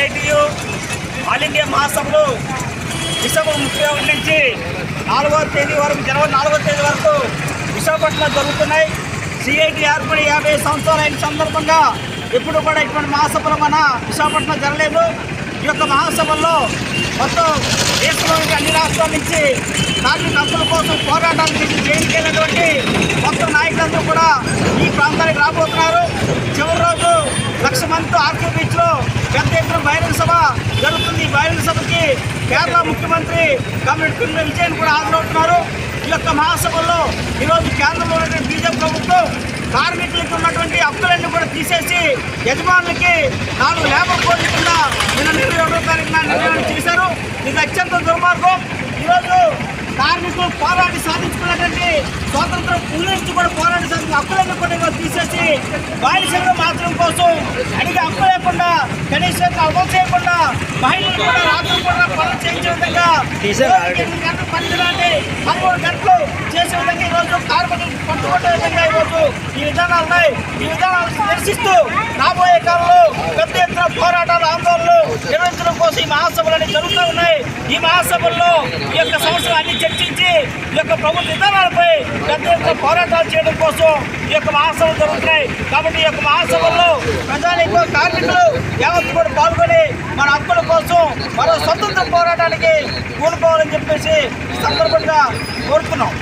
CITU all India మహాసభలు December ముప్పై ఒకటి నుంచి నాలుగో తేదీ వరకు జనవరి నాలుగో తేదీ వరకు విశాఖపట్నంలో జరుగుతున్నాయి. సిఐటి ఏర్పడి యాభై సంవత్సరాలు అయిన సందర్భంగా ఎప్పుడు కూడా ఇటువంటి మహాసభలు మన విశాఖపట్నం జరగలేదు. ఈ యొక్క మహాసభల్లో మొత్తం దేశంలోని అన్ని రాష్ట్రాల నుంచి కార్మిక హక్కుల కోసం పోరాటానికి చేయించేటటువంటి మొత్తం నాయకులందరూ కూడా ఈ ప్రాంతానికి రాబోతున్నారు. చివరి రోజు లక్ష మందితో ఆర్కే బీచ్లో పెద్ద ఎత్తున బహిరంగ సభ జరుగుతుంది. ఈ బహిరంగ సభకి కేరళ ముఖ్యమంత్రి కమిటీ పిల్లల విజయన్ కూడా హాజరవుతున్నారు. ఈ యొక్క మహాసభల్లో ఈరోజు కేంద్రంలో ఉన్నటువంటి బీజేపీ ప్రభుత్వం కార్మికులకి ఉన్నటువంటి హక్కులన్నీ కూడా తీసేసి యజమానులకి నాలుగు లేబర్ కోడ్ల కింద నిన్న ఇరవై తారీఖున నిర్ణయం చేశారు. ఇది అత్యంత దుర్మార్గం. ఈరోజు కార్మికులు పోరాడి సాధించుకున్నటువంటి స్వాతంత్రం నుంచి కూడా పోరాడి సాధించిన హక్కులన్నీ కూడా తీసేసి బానిసలను మాత్రం కోసం అడిగే హక్కులు లేకుండా కనీసం అమలు చేయకుండా మహిళలు కూడా రాత్రి కూడా పనులు చేయించే విధంగా గంటలు పనిచేయాలంటే పదమూడు గంటలు చేసే విధంగా ఈరోజు కార్మికులు పట్టుకునే విధంగా ఈరోజు ఈ విధానాలు ఉన్నాయి. ఈ విధానాలు నిరసిస్తూ రాబోయే కాలంలో పెద్ద ఎత్తున పోరాటాలు ఆందోళనలు నిర్వహించడం కోసం ఈ మహాసభలు జరుగుతూ ఉన్నాయి. ఈ మహాసభల్లో ఈ యొక్క సమస్యలు అన్ని చర్చించి యొక్క ప్రభుత్వ విధానాలపై పెద్ద ఎత్తున పోరాటాలు చేయడం కోసం ఈ యొక్క మహాసభలు జరుగుతున్నాయి. కాబట్టి ఈ యొక్క మహాసభల్లో ప్రజానికి కార్మికులు యావత్తు కూడా పాల్గొని మన హక్కుల కోసం మరో స్వతంత్ర పోరాటానికి కూనుకోవాలని చెప్పేసి సందర్భంగా కోరుతున్నాం.